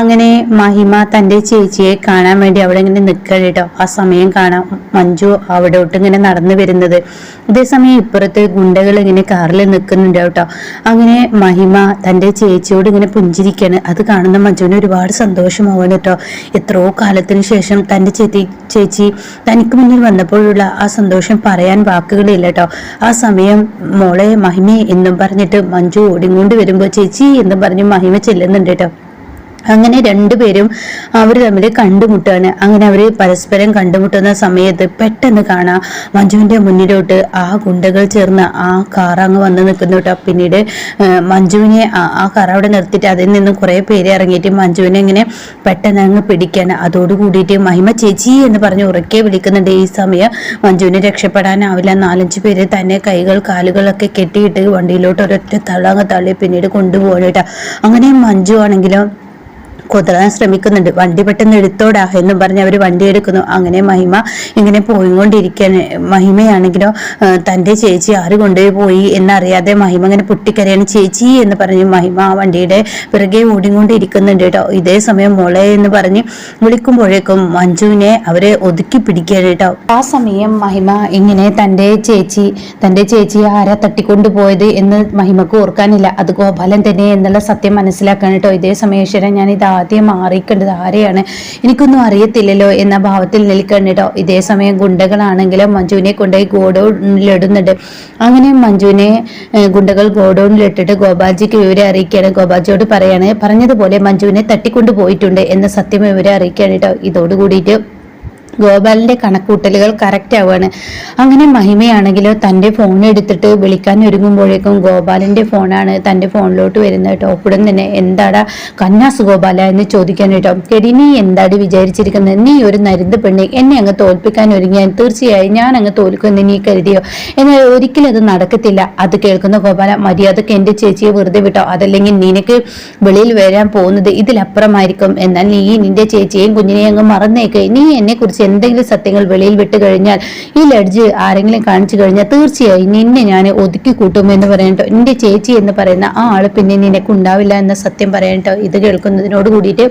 അങ്ങനെ മഹിമ തന്റെ ചേച്ചിയെ കാണാൻ വേണ്ടി അവിടെ ഇങ്ങനെ നിൽക്കണം കേട്ടോ. ആ സമയം കാണാം. മഞ്ജു അവിടോട്ട് ഇങ്ങനെ നടന്നു വരുന്നത്. അതേസമയം ഇപ്പുറത്ത് ഗുണ്ടകൾ ഇങ്ങനെ കാറിൽ നിൽക്കുന്നുണ്ട് കേട്ടോ. അങ്ങനെ മഹിമ തന്റെ ചേച്ചിയോട് ഇങ്ങനെ പുഞ്ചിരിക്കാണ്. അത് കാണുന്ന മഞ്ജുവിന് ഒരുപാട് സന്തോഷമാവാണ് കേട്ടോ. എത്രയോ കാലത്തിന് ശേഷം തന്റെ ചേച്ചി ചേച്ചി തനിക്ക് മുന്നിൽ വന്നപ്പോഴുള്ള ആ സന്തോഷം പറയാൻ വാക്കുകളില്ല കേട്ടോ. ആ സമയം മോളെ മഹിമ എന്നും പറഞ്ഞിട്ട് മഞ്ജു ഓടിങ്ങോണ്ട് വരുമ്പോൾ ചേച്ചി എന്നും പറഞ്ഞ് മഹിമ ചെല്ലുന്നുണ്ട് കേട്ടോ. അങ്ങനെ രണ്ടുപേരും അവർ തമ്മിൽ കണ്ടുമുട്ടാണ് അങ്ങനെ അവർ പരസ്പരം കണ്ടുമുട്ടുന്ന സമയത്ത് പെട്ടെന്ന് കാണാം മഞ്ജുവിന്റെ മുന്നിലോട്ട് ആ ഗുണ്ടകൾ ചേർന്ന് ആ കാർ അങ്ങ് വന്ന് നിൽക്കുന്നു കേട്ടോ. പിന്നീട് മഞ്ജുവിനെ ആ- കാർ അവിടെ നിർത്തിയിട്ട് അതിൽ നിന്നും കുറേ പേര് ഇറങ്ങിയിട്ട് മഞ്ജുവിനെ ഇങ്ങനെ പെട്ടെന്ന് അങ്ങ് പിടിക്കാൻ അതോട് കൂടിയിട്ട് മഹിമ ചേച്ചി എന്ന് പറഞ്ഞ് ഉറക്കെ വിളിക്കുന്നുണ്ട്. ഈ സമയം മഞ്ജുവിനെ രക്ഷപ്പെടാനാവില്ല. നാലഞ്ച് പേര് തന്നെ കൈകൾ കാലുകളൊക്കെ കെട്ടിയിട്ട് വണ്ടിയിലോട്ട് ഒരൊറ്റ തള്ളങ്ങ് തള്ളി പിന്നീട് കൊണ്ടുപോകണം കേട്ടോ. അങ്ങനെ മഞ്ജു ആണെങ്കിലും കുതിരാൻ ശ്രമിക്കുന്നുണ്ട്. വണ്ടി പെട്ടെന്ന് എടുത്തോടാ എന്നും പറഞ്ഞ് അവർ വണ്ടി എടുക്കുന്നു. അങ്ങനെ മഹിമ ഇങ്ങനെ പോയിക്കൊണ്ടിരിക്കുകയാണ്. മഹിമയാണെങ്കിലോ തന്റെ ചേച്ചി ആര് കൊണ്ടുപോയി പോയി എന്നറിയാതെ മഹിമ ഇങ്ങനെ പൊട്ടിക്കരയാണ്. ചേച്ചി എന്ന് പറഞ്ഞ് മഹിമ ആ വണ്ടിയുടെ പിറകെ ഓടിക്കൊണ്ടിരിക്കുന്നുണ്ട് കേട്ടോ. ഇതേ സമയം മോളെ എന്ന് പറഞ്ഞ് വിളിക്കുമ്പോഴേക്കും മഞ്ജുവിനെ അവരെ ഒതുക്കി പിടിക്കുകയാണ് കേട്ടോ. ആ സമയം മഹിമ ഇങ്ങനെ തന്റെ ചേച്ചി തന്റെ ചേച്ചി ആരാ തട്ടിക്കൊണ്ടു പോയത് എന്ന് മഹിമക്ക് ഓർക്കാനില്ല. അത് ഗോപാലൻ തന്നെ എന്നുള്ള സത്യം മനസ്സിലാക്കാൻ കേട്ടോ. ഇതേ സമയം ഞാൻ ഇത് ആദ്യം മാറിക്കേണ്ടത് ആരെയാണ്? എനിക്കൊന്നും അറിയത്തില്ലല്ലോ എന്ന ഭാവത്തിൽ നിൽക്കണം ഇതേ സമയം ഗുണ്ടകളാണെങ്കിലും മഞ്ജുവിനെ കൊണ്ടുപോയി ഗോഡൌണിലിടുന്നുണ്ട്. അങ്ങനെ മഞ്ജുവിനെ ഗുണ്ടകൾ ഗോഡൌണിലിട്ടിട്ട് ഗോപാൽജിക്ക് വിവരം അറിയിക്കുകയാണ്. ഗോപാൽജിയോട് പറയാണ് പറഞ്ഞതുപോലെ മഞ്ജുവിനെ തട്ടിക്കൊണ്ടു പോയിട്ടുണ്ട് എന്ന സത്യം വിവരം അറിയിക്കുകയാണ് കേട്ടോ ഇതോട് കൂടിയിട്ട് ഗോപാലിന്റെ കണക്കൂട്ടലുകൾ കറക്റ്റ് ആവുകയാണ്. അങ്ങനെ മഹിമയാണെങ്കിലോ തന്റെ ഫോൺ എടുത്തിട്ട് വിളിക്കാൻ ഒരുങ്ങുമ്പോഴേക്കും ഗോപാലിന്റെ ഫോണാണ് തന്റെ ഫോണിലോട്ട് വരുന്നത് കേട്ടോ. ഉടൻ തന്നെ എന്താടാ കന്നാസ് ഗോപാല എന്ന് ചോദിക്കാൻ കേട്ടോ. എടി നീ എന്താടി വിചാരിച്ചിരിക്കുന്നത്? നീ ഒരു നരുന്ത് പെണ്ണി. എന്നെ അങ്ങ് തോൽപ്പിക്കാൻ ഒരുങ്ങിയാൽ തീർച്ചയായും ഞാൻ അങ്ങ് തോൽക്കുമെന്ന് നീ കരുതിയോ? എന്നാൽ ഒരിക്കലും അത് നടക്കത്തില്ല. അത് കേൾക്കുന്ന ഗോപാല മര്യാദയ്ക്ക് എന്റെ ചേച്ചിയെ വെറുതെ വിട്ടോ. അതല്ലെങ്കിൽ നിനക്ക് വെളിയിൽ വരാൻ പോകുന്നത് ഇതിലപ്പുറമായിരിക്കും. എന്നാൽ നീ നിന്റെ ചേച്ചിയെയും കുഞ്ഞിനെയും അങ്ങ് മറന്നേക്കെ. നീ എന്നെ കുറിച്ച് എന്തെങ്കിലും സത്യങ്ങൾ വെളിയിൽ വിട്ട് കഴിഞ്ഞാൽ ഈ ലഡ്ജ് ആരെങ്കിലും കാണിച്ചു കഴിഞ്ഞാൽ തീർച്ചയായും നിന്നെ ഞാൻ ഒതുക്കി കൂട്ടും എന്ന് പറയട്ടോ എന്റെ ചേച്ചി എന്ന് പറയുന്ന ആ ആൾ പിന്നെ നിനക്ക് ഉണ്ടാവില്ല എന്ന സത്യം പറയട്ടോ ഇത് കേൾക്കുന്നതിനോട് കൂടിയിട്ട്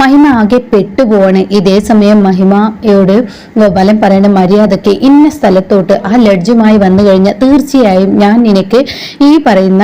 മഹിമ ആകെ പെട്ടുപോവാണ്. ഇതേ സമയം മഹിമയോട് ഗോപാലൻ പറയുന്ന മര്യാദയ്ക്ക് ഇന്ന സ്ഥലത്തോട്ട് ആ ലഡ്ജുമായി വന്നു കഴിഞ്ഞാൽ തീർച്ചയായും ഞാൻ നിനക്ക് ഈ പറയുന്ന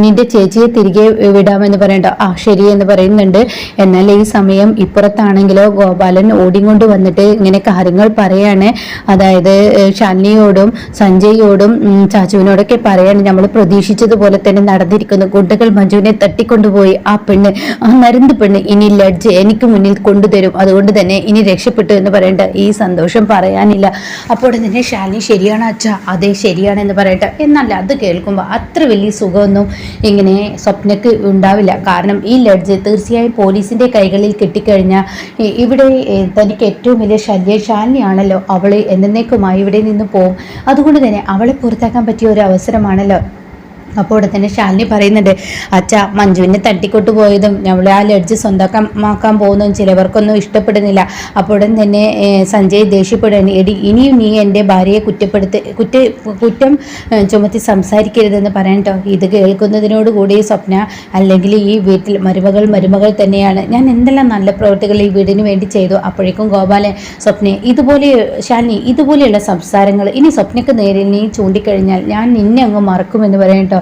നിന്റെ ചേച്ചിയെ തിരികെ വിടാമെന്ന് പറയണ്ട. ആ ശരി എന്ന് പറയുന്നുണ്ട്. എന്നാൽ ഈ സമയം ഇപ്പുറത്താണെങ്കിലോ ഗോപാലൻ ഓടിക്കൊണ്ട് വന്നിട്ട് ഇങ്ങനെ കാര്യങ്ങൾ പറയാണ്. അതായത് ഷാലിനിയോടും സഞ്ജയോടും ചാച്ചുവിനോടൊക്കെ പറയാണ്. നമ്മൾ പ്രതീക്ഷിച്ചതുപോലെ തന്നെ നടന്നിരിക്കുന്നു. ഗുഡകൾ മഞ്ജുവിനെ തട്ടിക്കൊണ്ടുപോയി ആ പെണ്ണ് ആ നരുന്ത് പെണ്ണ് ഇനി ലഡ്ജ് എനിക്ക് മുന്നിൽ കൊണ്ടുതരും. അതുകൊണ്ട് തന്നെ ഇനി രക്ഷപ്പെട്ടു എന്ന് പറയണ്ട ഈ സന്തോഷം പറയാനില്ല. അപ്പോൾ തന്നെ ശാലിനി ശരിയാണ് അച്ഛ? അതെ ശരിയാണ് എന്ന് പറയട്ടെ. എന്നല്ല അത് കേൾക്കുമ്പോൾ അത്ര വലിയ സുഖമൊന്നും ഇങ്ങനെ സ്വപ്നക്ക് ഉണ്ടാവില്ല. കാരണം ഈ ലഡ്ജ് തീർച്ചയായും പോലീസിന്റെ കൈകളിൽ കിട്ടിക്കഴിഞ്ഞാൽ ഇവിടെ തനിക്ക് ഏറ്റവും വലിയ ശല്യ ശാലിനിയാണല്ലോ. അവൾ എന്നേക്കുമായി ഇവിടെ നിന്ന് പോകും അതുകൊണ്ട് തന്നെ അവളെ പുറത്താക്കാൻ പറ്റിയ ഒരു അവസരമാണല്ലോ. അപ്പോൾ ഇവിടെ തന്നെ ശാലിനി പറയുന്നുണ്ട് അച്ഛ മഞ്ജുവിനെ തട്ടിക്കൊട്ട് പോയതും നമ്മൾ ആ ലഡ്ജ് സ്വന്തമാക്കാൻ പോകുന്നതും ചിലവർക്കൊന്നും ഇഷ്ടപ്പെടുന്നില്ല. അപ്പോൾ ഉടൻ തന്നെ സഞ്ജയ് ദേഷ്യപ്പെടുകയാണ്. എടി ഇനിയും നീ എന്റെ ഭാര്യയെ കുറ്റപ്പെടുത്തി കുറ്റ കുറ്റം ചുമത്തി സംസാരിക്കരുതെന്ന് പറയട്ടോ ഇത് കേൾക്കുന്നതിനോട് കൂടി സ്വപ്ന അല്ലെങ്കിൽ ഈ വീട്ടിൽ മരുമകൾ മരുമകൾ തന്നെയാണ്. ഞാൻ എന്തെല്ലാം നല്ല പ്രവൃത്തികൾ ഈ വീടിന് വേണ്ടി ചെയ്തു. അപ്പോഴേക്കും ഗോപാലൻ സ്വപ്ന ഇതുപോലെ ശാലിനി ഇതുപോലെയുള്ള സംസാരങ്ങൾ ഇനി സ്വപ്നയ്ക്ക് നേരെ നീ ചൂണ്ടിക്കഴിഞ്ഞാൽ ഞാൻ നിന്നെ അങ്ങ് മറക്കുമെന്ന് പറയട്ടോ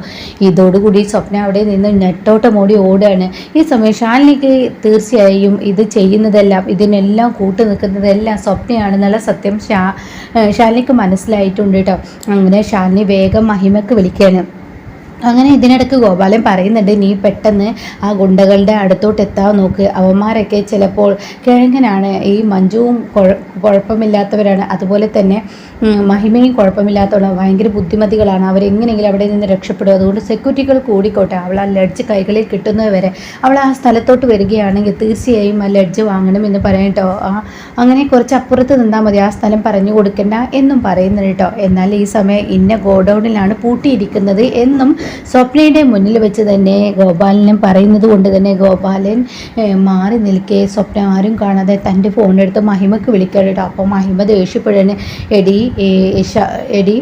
ഇതോടുകൂടി സ്വപ്ന അവിടെ നിന്ന് നെട്ടോട്ടം ഓടി ഓടുകയാണ്. ഈ സമയം ഷാലിനിക്ക് തീർച്ചയായും ഇത് ചെയ്യുന്നതെല്ലാം ഇതിനെല്ലാം കൂട്ടു നിൽക്കുന്നതെല്ലാം സ്വപ്നയാണെന്നുള്ള സത്യം ഷാ ഷാലിനിക്ക് മനസ്സിലായിട്ടുണ്ട് കേട്ടോ അങ്ങനെ ഷാലിനി വേഗം മഹിമക്ക് വിളിക്കുകയാണ്. അങ്ങനെ ഇതിനിടയ്ക്ക് ഗോപാലൻ പറയുന്നുണ്ട് നീ പെട്ടെന്ന് ആ ഗുണ്ടകളുടെ അടുത്തോട്ട് എത്താൻ നോക്ക്. അവന്മാരൊക്കെ ചിലപ്പോൾ കിഴങ്ങനാണ്. ഈ മഞ്ജുവും കുഴപ്പമില്ലാത്തവരാണ്. അതുപോലെ തന്നെ മഹിമയും കുഴപ്പമില്ലാത്തവരാണ് ഭയങ്കര ബുദ്ധിമതികളാണ്. അവരെങ്ങനെയെങ്കിലും അവിടെ നിന്ന് രക്ഷപ്പെടും. അതുകൊണ്ട് സെക്യൂരിറ്റികൾ കൂടിക്കോട്ടെ. അവൾ ആ ലഡ്ജ് കൈകളിൽ കിട്ടുന്നത് വരെ അവൾ ആ സ്ഥലത്തോട്ട് വരികയാണെങ്കിൽ തീർച്ചയായും ആ ലഡ്ജ് വാങ്ങണം എന്ന് പറയട്ടോ ആ അങ്ങനെ കുറച്ച് അപ്പുറത്ത് നിന്നാൽ മതി. ആ സ്ഥലം പറഞ്ഞു കൊടുക്കണ്ട എന്നും പറയുന്നുണ്ട് കേട്ടോ എന്നാൽ ഈ സമയം ഇന്ന ഗോഡൗണിലാണ് പൂട്ടിയിരിക്കുന്നത് എന്നും സ്വപ്നയുടെ മുന്നിൽ വെച്ച് തന്നെ ഗോപാലനും പറയുന്നത് കൊണ്ട് തന്നെ ഗോപാലൻ മാറി നിൽക്കെ. സ്വപ്ന ആരും കാണാതെ തന്റെ ഫോണെടുത്ത് മഹിമക്ക് വിളിക്കാൻ കേട്ടോ. അപ്പോൾ മഹിമ ദേഷ്യപ്പെടുന്നു എടി എടി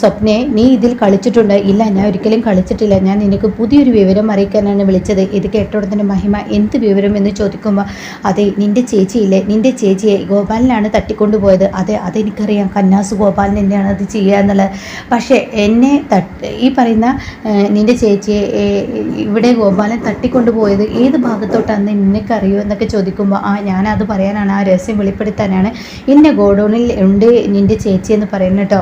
സ്വപ്നെ നീ ഇതിൽ കളിച്ചിട്ടുണ്ട്. ഇല്ല ഞാൻ ഒരിക്കലും കളിച്ചിട്ടില്ല. ഞാൻ നിനക്ക് പുതിയൊരു വിവരം അറിയിക്കാനാണ് വിളിച്ചത്. ഇത് കേട്ടോടത്തിന്റെ മഹിമ എന്ത് വിവരം? എന്ന് ചോദിക്കുമ്പോൾ അതെ നിന്റെ ചേച്ചിയില്ലേ? നിന്റെ ചേച്ചിയെ ഗോപാലനാണ് തട്ടിക്കൊണ്ടുപോയത്. അതെ അതെനിക്കറിയാം. കന്നാസ് ഗോപാലൻ എന്നെയാണ് അത് ചെയ്യുക എന്നുള്ളത് പക്ഷേ എന്നെ തട്ട് ഈ പറയുന്ന നിന്റെ ചേച്ചിയെ ഇവിടെ ഗോപാലൻ തട്ടിക്കൊണ്ടുപോയത് ഏത് ഭാഗത്തോട്ടാണെന്ന് നിനക്കറിയോ എന്നൊക്കെ ചോദിക്കുമ്പോൾ ആ ഞാനത് പറയാനാണ് ആ രഹസ്യം വെളിപ്പെടുത്താനാണ്. ഇന്ന ഗോഡൗണിൽ ഉണ്ട് നിന്റെ ചേച്ചി എന്ന് പറയുന്നത് കേട്ടോ.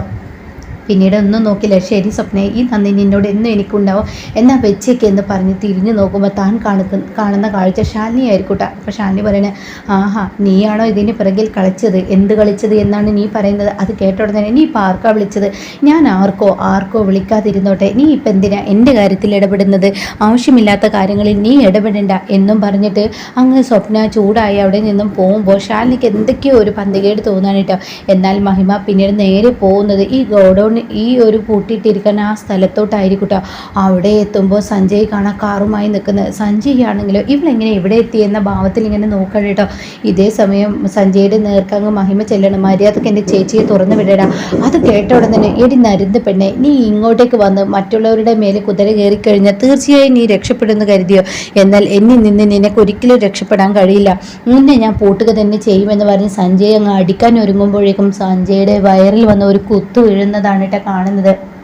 പിന്നീട് ഒന്നും നോക്കില്ല. ശരി സ്വപ്നെ ഈ നന്ദി നിന്നോട് എന്നും എനിക്കുണ്ടാവും. എന്നാ വെച്ചേക്ക് എന്ന് പറഞ്ഞ് തിരിഞ്ഞു നോക്കുമ്പോൾ താൻ കാണുന്ന കാണുന്ന കാഴ്ച ശാലിനി ആയിരിക്കൂട്ട. അപ്പോൾ ശാലിനി പറയണേ ആഹാ നീയാണോ ഇതിന് പിറകിൽ കളിച്ചത്? എന്ത് കളിച്ചത് എന്നാണ് നീ പറയുന്നത്? അത് കേട്ട ഉടനെ നീ ഇപ്പോൾ ആർക്കാ വിളിച്ചത്? ഞാൻ ആർക്കോ ആർക്കോ വിളിക്കാതിരുന്നോട്ടെ? നീ ഇപ്പം എന്തിനാ എന്റെ കാര്യത്തിൽ ഇടപെടുന്നത്? ആവശ്യമില്ലാത്ത കാര്യങ്ങളിൽ നീ ഇടപെടണ്ട. എന്നും പറഞ്ഞിട്ട് അങ്ങ് സ്വപ്ന ചൂടായി അവിടെ നിന്നും പോകുമ്പോൾ ശാലിനിക്ക് എന്തൊക്കെയോ ഒരു പന്തികേട് തോന്നാനിട്ടോ. എന്നാൽ മഹിമ പിന്നീട് നേരെ പോകുന്നത് ഈ ഗോഡൗൺ ഈ ഒരു പൂട്ടിയിട്ടിരിക്കുന്ന ആ സ്ഥലത്തോട്ടായിരിക്കും കേട്ടോ അവിടെ എത്തുമ്പോൾ സഞ്ജയ് കാണാൻ കാറുമായി നിൽക്കുന്നത് സഞ്ജയ് ആണെങ്കിലോ ഇവളെങ്ങനെ ഇവിടെ എത്തി എന്ന ഭാവത്തിൽ ഇങ്ങനെ നോക്കണം കേട്ടോ. ഇതേ സമയം സഞ്ജയുടെ നേർക്കങ്ങ് മഹിമ ചെല്ലണം. മര്യാദയ്ക്ക് എന്റെ ചേച്ചിയെ തുറന്നു വിടടാ. അത് കേട്ട ഉടൻ തന്നെ എടി നരുന്ന് പെണ്ണെ നീ ഇങ്ങോട്ടേക്ക് വന്ന് മറ്റുള്ളവരുടെ മേലെ കുതിര കയറിക്കഴിഞ്ഞാൽ തീർച്ചയായും നീ രക്ഷപ്പെടുമെന്ന് കരുതിയോ? എന്നാൽ എന്നിൽ നിന്ന് നിനക്ക് ഒരിക്കലും രക്ഷപ്പെടാൻ കഴിയില്ല. മുന്നേ ഞാൻ പൂട്ടുക തന്നെ ചെയ്യുമെന്ന് പറഞ്ഞ് സഞ്ജയ് അങ്ങ് അടിക്കാൻ ഒരുങ്ങുമ്പോഴേക്കും സഞ്ജയുടെ വയറിൽ വന്ന ഒരു കുത്തു വീഴുന്നതാണ് കേട്ടോ കാണുന്നത്.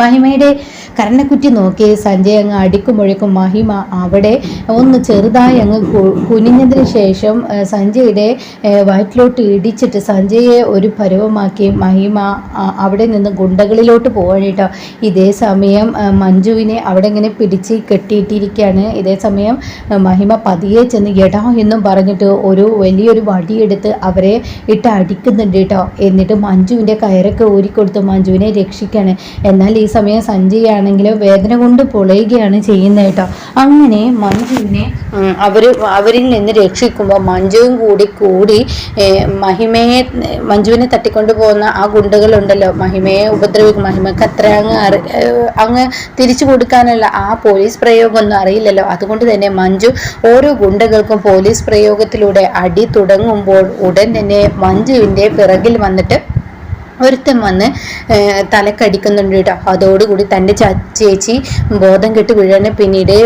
മഹിമയുടെ കരണക്കുറ്റി നോക്കി സഞ്ജയ് അങ്ങ് അടിക്കുമ്പോഴേക്കും മഹിമ അവിടെ ഒന്ന് ചെറുതായി അങ്ങ് കുനിഞ്ഞതിന് ശേഷം സഞ്ജയുടെ വയറ്റിലോട്ട് ഇടിച്ചിട്ട് സഞ്ജയെ ഒരു പരുവമാക്കി മഹിമ അവിടെ നിന്ന് ഗുണ്ടകളിലോട്ട് പോവാണ് കേട്ടോ. ഇതേ സമയം മഞ്ജുവിനെ അവിടെ ഇങ്ങനെ പിടിച്ച് കെട്ടിയിട്ടിരിക്കുകയാണ്. ഇതേ സമയം മഹിമ പതിയെ ചെന്ന് എടാ എന്നും പറഞ്ഞിട്ട് ഒരു വലിയൊരു വടിയെടുത്ത് അവരെ ഇട്ട് അടിക്കുന്നുണ്ട് കേട്ടോ. എന്നിട്ട് മഞ്ജുവിന്റെ കയറൊക്കെ ഊരിക്കൊടുത്ത് മഞ്ജുവിനെ രക്ഷിക്കുകയാണ് എന്നാൽ ഈ സമയം സഞ്ജയാണെങ്കിൽ വേദന കൊണ്ട് പൊളയുകയാണ് ചെയ്യുന്നത് കേട്ടോ. അങ്ങനെ മഞ്ജുവിനെ അവർ അവർ അവരിൽ നിന്ന് രക്ഷിക്കുമ്പോൾ മഞ്ജുവും കൂടി കൂടി മഹിമയെ മഞ്ജുവിനെ തട്ടിക്കൊണ്ടു പോകുന്ന ആ ഗുണ്ടകളുണ്ടല്ലോ. മഹിമയെ ഉപദ്രവിക്കും. മഹിമക്ക് അത്ര അങ്ങ് അറി അങ്ങ് തിരിച്ചു കൊടുക്കാനുള്ള ആ പോലീസ് പ്രയോഗമൊന്നും അറിയില്ലല്ലോ. അതുകൊണ്ട് തന്നെ മഞ്ജു ഓരോ ഗുണ്ടകൾക്കും പോലീസ് പ്രയോഗത്തിലൂടെ അടി തുടങ്ങുമ്പോൾ ഉടൻ തന്നെ മഞ്ജുവിന്റെ പിറകിൽ വന്നിട്ട് ഒരുത്തൻ വന്ന് തലക്കടിക്കുന്നുണ്ട് കേട്ടോ. അതോടുകൂടി തന്റെ ചേച്ചി ബോധം കെട്ട് വീഴാണ്. പിന്നീട്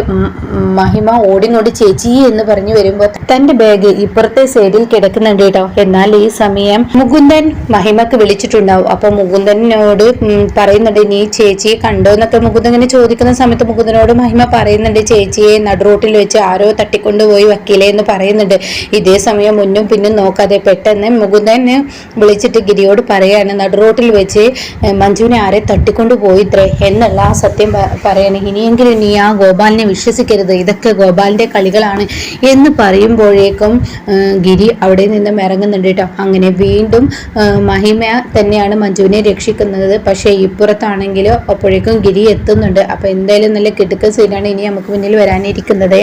മഹിമ ഓടിങ്ങോട്ട് ചേച്ചി എന്ന് പറഞ്ഞു വരുമ്പോൾ തന്റെ ബാഗ് ഇപ്പുറത്തെ സൈഡിൽ കിടക്കുന്നുണ്ട് കേട്ടോ. എന്നാൽ ഈ സമയം മുകുന്ദൻ മഹിമക്ക് വിളിച്ചിട്ടുണ്ടാവും. അപ്പോൾ മുകുന്ദനോട് പറയുന്നുണ്ട് നീ ചേച്ചിയെ കണ്ടോ? എന്നൊക്കെ മുകുന്ദൻ ഇങ്ങനെ ചോദിക്കുന്ന സമയത്ത് മുകുന്ദനോട് മഹിമ പറയുന്നുണ്ട് ചേച്ചിയെ നടുറോട്ടിൽ വെച്ച് ആരോ തട്ടിക്കൊണ്ടുപോയി വക്കീലേ എന്ന് പറയുന്നുണ്ട്. ഇതേ സമയം മുന്നും പിന്നും നോക്കാതെ പെട്ടെന്ന് മുകുന്ദനെ വിളിച്ചിട്ട് ഗിരിയോട് പറയാണ് നടുറോട്ടിൽ വെച്ച് ഏ, മഞ്ജുവിനെ ആരെ തട്ടിക്കൊണ്ടു പോയിത്രേ എന്നുള്ള ആ സത്യം പറയണേ. ഇനിയെങ്കിലും നീ ആ ഗോപാലിനെ വിശ്വസിക്കരുത്. ഇതൊക്കെ ഗോപാലിന്റെ കളികളാണ് എന്ന് പറയുമ്പോഴേക്കും ഗിരി അവിടെ നിന്നും ഇറങ്ങുന്നുണ്ട് കേട്ടോ. അങ്ങനെ വീണ്ടും മഹിമ തന്നെയാണ് മഞ്ജുവിനെ രക്ഷിക്കുന്നത്. പക്ഷേ ഇപ്പുറത്താണെങ്കിലോ അപ്പോഴേക്കും ഗിരി എത്തുന്നുണ്ട്. അപ്പൊ എന്തായാലും നല്ല കിടുക്ക സീനാണ് ഇനി നമുക്ക് മുന്നിൽ വരാനിരിക്കുന്നത്.